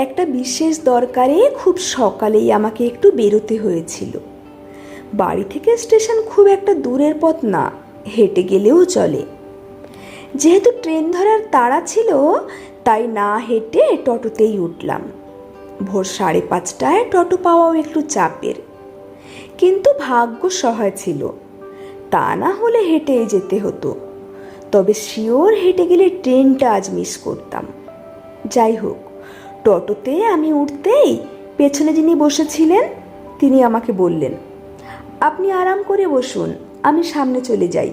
একটা বিশেষ দরকারে খুব সকালেই আমাকে একটু বেরোতে হয়েছিল। বাড়ি থেকে স্টেশন খুব একটা দূরের পথ না, হেঁটে গেলেও চলে। যেহেতু ট্রেন ধরার তাড়া ছিল, তাই না হেঁটে টোটোতেই উঠলাম। ভোর সাড়ে পাঁচটায় টোটো পাওয়াও একটু চাপের। কিন্তু ভাগ্য সহায় ছিল। তা না হলে হেঁটেই যেতে হতো। তবে শিওর হেঁটে গেলে ট্রেনটা আজ মিস করতাম। যাই হোক টোটোতে আমি উঠতেই পেছনে যিনি বসেছিলেন, তিনি আমাকে বললেন, আপনি আরাম করে বসুন, আমি সামনে চলে যাই।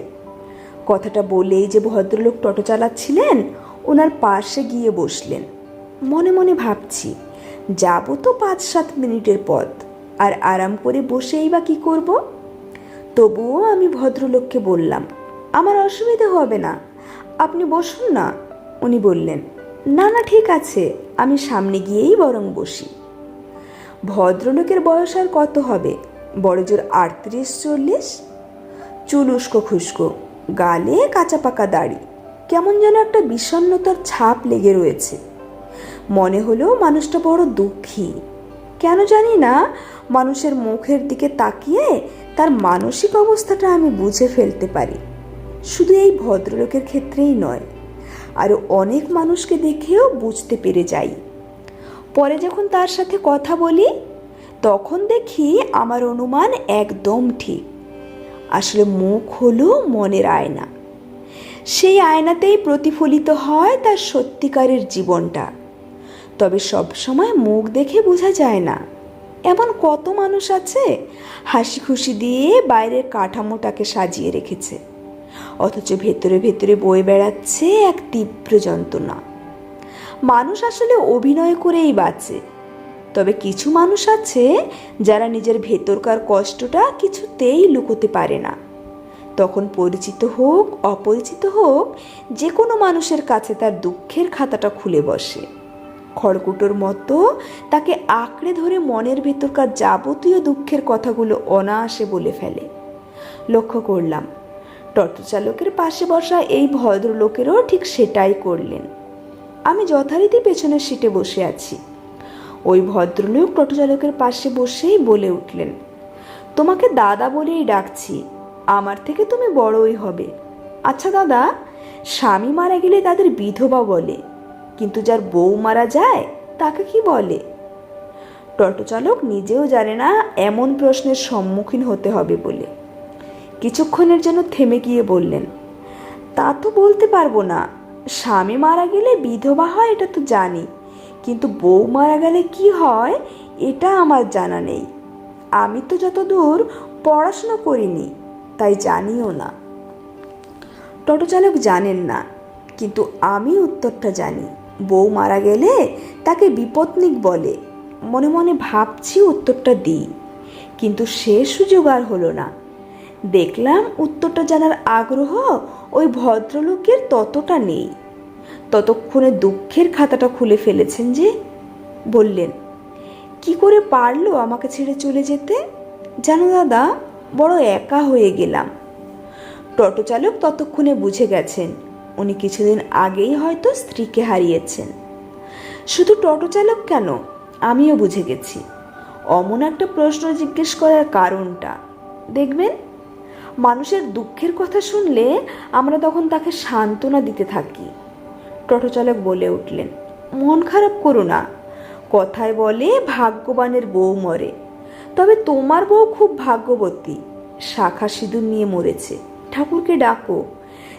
কথাটা বলেই যে ভদ্রলোক টোটো চালাচ্ছিলেন, ওনার পাশে গিয়ে বসলেন। মনে মনে ভাবছি, যাব তো পাঁচ সাত মিনিটের পথ, আর আরাম করে বসেই বা কী করব? তবুও আমি ভদ্রলোককে বললাম, আমার অসুবিধা হবে না, আপনি বসুন না। উনি বললেন না না, ঠিক আছে, আমি সামনে গিয়েই বরং বসি। ভদ্রলোকের বয়স আর কত হবে? বড় জোর আটত্রিশ, চল্লিশ? চুল উস্কো খুস্কো, গালে কাঁচা পাকা দাড়ি, কেমন যেন একটা বিষণ্ণতার ছাপ লেগে রয়েছে। মনে হলো মানুষটা বড় দুঃখী। কেন জানি না, মানুষের মুখের দিকে তাকিয়ে তার মানসিক অবস্থাটা আমি বুঝে ফেলতে পারি। শুধু এই ভদ্রলোকের ক্ষেত্রেই নয়। আরও অনেক মানুষকে দেখেও বুঝতে পেরে যাই। পরে যখন তার সাথে কথা বলি, তখন দেখি আমার অনুমান একদম ঠিক। আসলে মুখ হলো মনের আয়না। সেই আয়নাতেই প্রতিফলিত হয় তার সত্যিকারের জীবনটা। তবে সব সময় মুখ দেখে বোঝা যায় না। এমন কত মানুষ আছে হাসি খুশি দিয়ে বাইরের কাঠামোটাকে সাজিয়ে রেখেছে। অথচ ভেতরে ভেতরে বয়ে বেড়াচ্ছে এক তীব্র যন্ত্রণা। মানুষ আসলে অভিনয় করেই বাঁচে। তবে কিছু মানুষ আছে যারা নিজের ভেতরকার কষ্টটা কিছুতেই লুকোতে পারে না। তখন পরিচিত হোক, অপরিচিত হোক যে কোনো মানুষের কাছে তার দুঃখের খাতাটা খুলে বসে। খড়কুটোর মতো তাকে আঁকড়ে ধরে মনের ভেতরকার যাবতীয় দুঃখের কথাগুলো অনায়াসে বলে ফেলে। লক্ষ্য করলাম চালকের পাশে বসা এই ভদ্রলোকেরও ঠিক সেটাই করলেন। আমি যথারীতি পেছনের সিটে বসে আছি। ওই ভদ্রলোক চালকের পাশে বসেই বলে উঠলেন, তোমাকে দাদা বলেই ডাকছি, আমার থেকে তুমি বড়ই হবে। আচ্ছা দাদা, স্বামী মারা গেলে তাদের বিধবা বলে, কিন্তু যার বউ মারা যায় তাকে কি বলে? টোটো চালক নিজেও জানে না, এমন প্রশ্নের সম্মুখীন হতে হবে বলে। কিছুক্ষণের জন্য থেমে গিয়ে বললেন, তা তো বলতে পারব না। স্বামী মারা গেলে বিধবা হয়, এটা তো জানি। কিন্তু বউ মারা গেলে কি হয়, এটা আমার জানা নেই। আমি তো যতদূর পড়াশুনো করিনি, তাই জানিও না। টোটো চালক জানেন না, কিন্তু আমি উত্তরটা জানি। বউ মারা গেলে তাকে বিপত্নিক বলে। মনে মনে ভাবছি উত্তরটা দিই, কিন্তু সে সুযোগ আর হলো না। দেখলাম উত্তরটা জানার আগ্রহ ওই ভদ্রলোকের ততটা নেই। ততক্ষণে দুঃখের খাতাটা খুলে ফেলেছেন যে, বললেন, কি করে পারল আমাকে ছেড়ে চলে যেতে? জানো দাদা, বড় একা হয়ে গেলাম। টোটো চালক ততক্ষণে বুঝে গেছেন, উনি কিছুদিন আগেই হয়তো স্ত্রীকে হারিয়েছেন। শুধু টোটো চালক কেন? আমিও বুঝে গেছি। অমন একটা প্রশ্ন জিজ্ঞেস করার কারণটা। দেখবেন মানুষের দুঃখের কথা শুনলে আমরা তখন তাকে সান্ত্বনা দিতে থাকি। টোটো চালক বলে উঠলেন, মন খারাপ করো না। কথায় বলে, ভাগ্যবানের বউ মরে। তবে তোমার বউ খুব ভাগ্যবতী। শাখা সিঁদুর নিয়ে মরেছে। ঠাকুরকে ডাকো।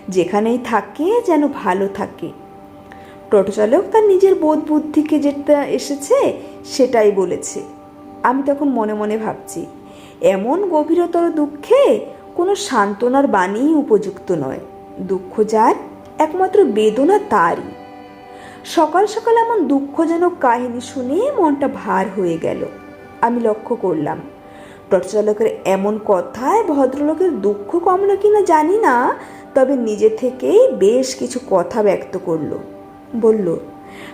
যেখানেই থাকে যেন ভালো থাকে। টোটো চালক তার নিজের বোধ বুদ্ধিকে যেটা এসেছে সেটাই বলেছে। আমি তখন মনে মনে ভাবছি, এমন গভীরতর দুঃখে কোনো সান্ত্বনার বাণীই উপযুক্ত নয়। দুঃখ যার একমাত্র বেদনা তারই। সকাল সকাল এমন দুঃখজনক কাহিনী শুনে মনটা ভার হয়ে গেল। আমি লক্ষ্য করলাম টোটো চালকের এমন কথায় ভদ্রলোকের দুঃখ কমলো কিনা জানি না, তবে নিজে থেকেই বেশ কিছু কথা ব্যক্ত করল। বলল,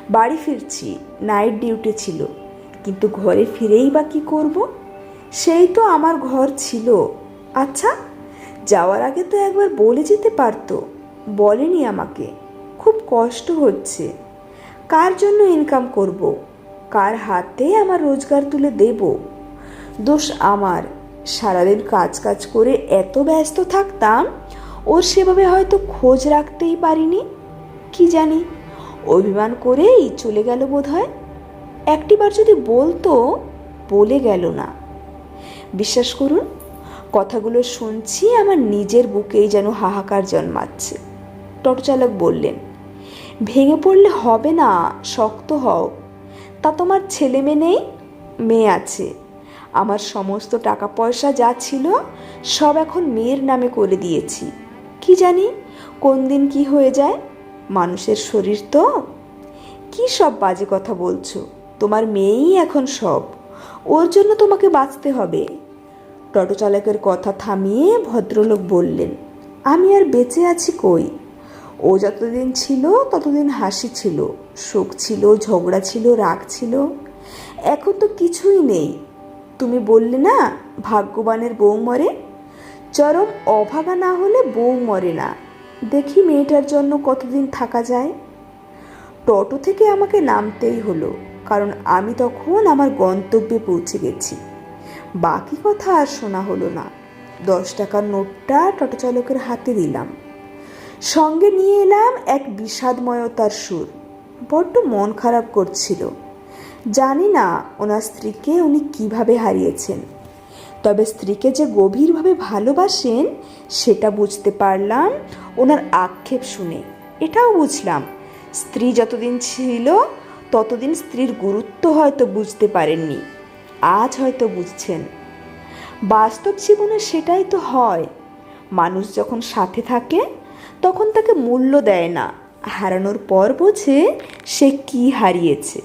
বাড়ি ফিরছি, নাইট ডিউটি ছিল, কিন্তু ঘরে ফিরেই বা কী করব? সেই তো আমার ঘর ছিল। আচ্ছা যাওয়ার আগে তো একবার বলে যেতে পারতো। বলেনি আমাকে। খুব কষ্ট হচ্ছে। কার জন্য ইনকাম করব? কার হাতে আমার রোজগার তুলে দেব? দোষ আমার। সারাদিন কাজ কাজ করে এত ব্যস্ত থাকতাম, ওর সেভাবে হয়তো খোঁজ রাখতেই পারিনি। কি জানি, অভিমান করেই চলে গেল বোধ হয় একটিবার যদি বলতো, বলে গেল না। বিশ্বাস করুন কথাগুলো শুনছি, আমার নিজের বুকেই যেন হাহাকার জন্মাচ্ছে। টোটোচালক বললেন, ভেঙে পড়লে হবে না, শক্ত হও। তা তোমার ছেলে মেয়ে নেই? মেয়ে আছে। আমার সমস্ত টাকা পয়সা যা ছিল, সব এখন মেয়ের নামে করে দিয়েছি। কি জানি, কোন দিন কি হয়ে যায়? মানুষের শরীর তো? কি সব বাজে কথা বলছো? তোমার মেয়েই এখন সব। ওর জন্য তোমাকে বাঁচতে হবে। টোটো চালকের কথা থামিয়ে ভদ্রলোক বললেন, আমি আর বেঁচে আছি কই? ও যতদিন ছিল, ততদিন হাসি ছিল সুখ ছিল, ঝগড়া ছিল, রাগ ছিল। এখন তো কিছুই নেই। তুমি বললে না, ভাগ্যবানের বউ মরে? চরম অভাগা না হলে বউ মরে না। দেখি মেয়েটার জন্য কতদিন থাকা যায়? টোটো থেকে আমাকে নামতেই হলো, কারণ আমি তখন আমার গন্তব্যে পৌঁছে গেছি। বাকি কথা আর শোনা হলো না। দশ টাকার নোটটা টোটো চালকের হাতে দিলাম। সঙ্গে নিয়ে এলাম এক বিষাদময়তার সুর। বড্ড মন খারাপ করছিল। জানি না ওনার স্ত্রীকে উনি কীভাবে হারিয়েছেন। তবে স্ত্রীকে যে গভীরভাবে ভালোবাসেন, সেটা বুঝতে পারলাম ওনার আক্ষেপ শুনে। এটাও বুঝলাম, স্ত্রী যতদিন ছিল, ততদিন স্ত্রীর গুরুত্ব হয়তো বুঝতে পারেননি। আজ হয়তো বুঝছেন। বাস্তব জীবনে সেটাই তো হয়। মানুষ যখন সাথে থাকে, তখন তাকে মূল্য দেয় না। হারানোর পর বোঝে সে কি হারিয়েছে।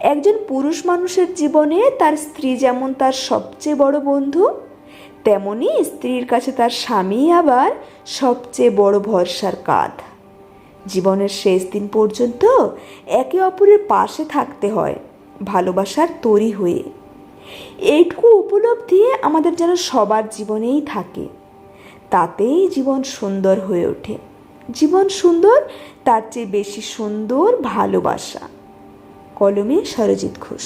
একজন পুরুষ মানুষের জীবনে তার স্ত্রী যেমন তার সবচেয়ে বড় বন্ধু, তেমনি স্ত্রীর কাছে তার স্বামী আবার সবচেয়ে বড় ভরসার কাঁধ। জীবনের শেষ দিন পর্যন্ত একে অপরের পাশে থাকতে হয়। ভালোবাসার তৈরি হয়ে। এইটুকু উপলব্ধি আমাদের যেন সবার জীবনেই থাকে। তাতেই জীবন সুন্দর হয়ে ওঠে। জীবন সুন্দর, তার চেয়ে বেশি সুন্দর ভালোবাসা। কলমে সরজিৎ ঘোষ।